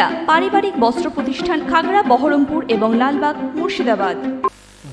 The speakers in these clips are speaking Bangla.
সুনিতা পারিবারিক বস্ত্র প্রতিষ্ঠান খাগড়া, বহরমপুর এবং লালবাগ, মুর্শিদাবাদ।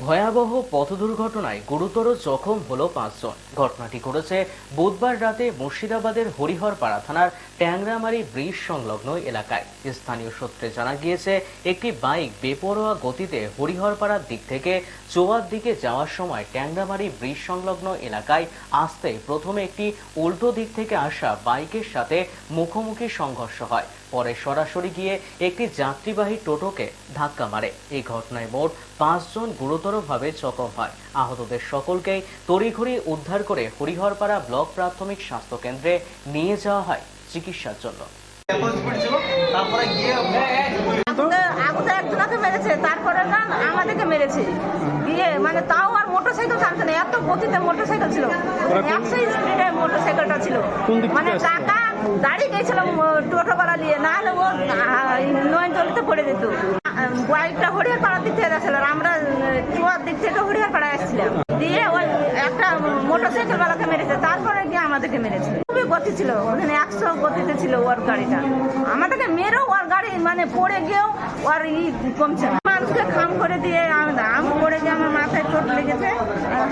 ভয়াবহ পথ দুর্ঘটনায় গুরুতর জখম হলো পাঁচজন। ঘটনাটি ঘটেছে বুধবার রাতে মুর্শিদাবাদের হরিহরপাড়া থানার ট্যাংরামারি ব্রিজ সংলগ্ন এলাকায়। স্থানীয় সূত্রে জানা গিয়েছে, একটি বাইক বেপরোয়া গতিতে হরিহরপাড়ার দিক থেকে চোয়ার দিকে যাওয়ার সময় ট্যাংরামারি ব্রিজ সংলগ্ন এলাকায় আসতে প্রথমে একটি উল্টো দিক থেকে আসা বাইকের সাথে মুখোমুখি সংঘর্ষ হয়। পরে সরাসরি গিয়ে একটি যাত্রীবাহী টোটোকে ধাক্কা মারে। এই ঘটনায় মোট পাঁচজন গুরুতরভাবে জখম হয়। আহতদের সকলকেই তড়িঘড়ি উদ্ধার করে হরিহরপাড়া ব্লক প্রাথমিক স্বাস্থ্য কেন্দ্রে নিয়ে যাওয়া হয় চিকিৎসার জন্য। তারপরে মেরেছে না আমাদেরকে মেরেছে। দিয়ে মানে তাও আর মোটর সাইকেল না এত গতিতে মোটর ছিল। একশো মানে কাকা দাঁড়িয়ে গেছিল টোটোওয়ালা নিয়ে। না হলে ও নয় জলিতে পড়ে যেত। বাইকটা হরিয়ার পাড়ার দিক থেকে যাচ্ছিল আমরা চুয়ার দিক থেকে হরিয়ার পাড়ায় আসছিলাম। দিয়ে ওই একটা মোটর সাইকেল ওয়ালাকে মেরেছে, তারপরে গিয়ে আমাদেরকে মেরেছে। খুবই গতি ছিল, ওখানে একশো গতিতে ছিল ওর গাড়িটা। আমাদেরকে মেরেও ওর গাড়ি মানে পড়ে গিয়েও ওর ই কমছে। মানুষকে খাম করে দিয়ে আমি পড়ে গিয়ে আমার মাথায় চোট লেগেছে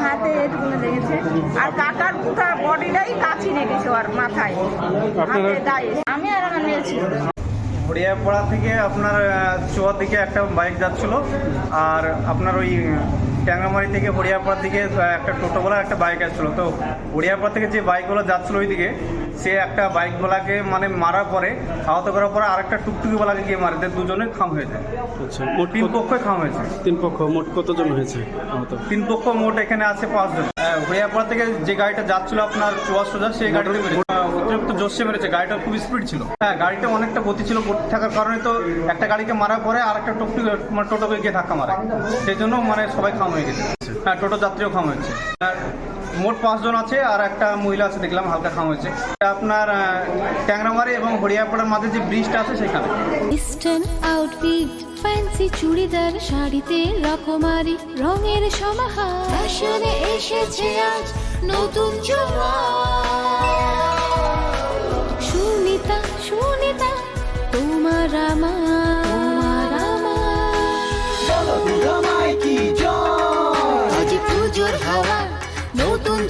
হাতে এটুকুনে লেগেছে আর কাকার পুটার বডিটাই কাছি রেখেছে ওর মাথায় আমি আর আমার মেয়ে ছিল হরিয়াপাড়া থেকে আপনার চোয়ার দিকে একটা বাইক যাচ্ছিল। আর আপনার ওই ট্যাঙ্গামারি থেকে হরিয়াপাড়া দিকে একটা টোটোওয়ালা একটা বাইক আসছিল। তো হরিয়াপাড়া থেকে যে বাইকগুলো যাচ্ছিল ওই দিকে সে একটা বাইকওয়ালাকে মানে মারার পরে আহত করার পরে আরেকটা টুকটুকিওয়ালাকে গিয়ে মারে দিয়ে দুজনে খাম হয়েছে আচ্ছা মোট তিন পক্ষই খাম হয়েছে। তিন পক্ষ মোট কতজন হয়েছে আহত? তিন পক্ষ মোট এখানে আছে পাঁচজন। হরিয়াপাড়া থেকে যে গাড়িটা যাচ্ছিল আপনার চুয়া সোজা সেই গাড়িটা অতিরিক্ত জোশে মেরেছে। গাড়িটা খুব স্পিড ছিল। হ্যাঁ গাড়িটা অনেকটা গতি ছিল গতি থাকার কারণে তো একটা গাড়িকে মারার পরে আর একটা টোটো মানে টোটোকে গিয়ে ধাক্কা মারে। সেই জন্য মানে সবাই খাম হয়ে গেছে। হ্যাঁ টোটো যাত্রীও খাম হয়েছে। মোট পাঁচজন আছে আর একটা মহিলা আছে, দেখলাম হালকা খাম হয়েছে। আপনার ট্যাংরামারি এবং হরিয়াপাড়ার মাঝে যে ব্রিজটা আছে সেখানে। ইস্টার্ন আউটফিট ফ্যান্সি চুড়িদার শাড়িতে রকমারি রঙের সমাহার। ফ্যাশনে এসেছে আজ নতুন সুনিতা সুনিতা তোমার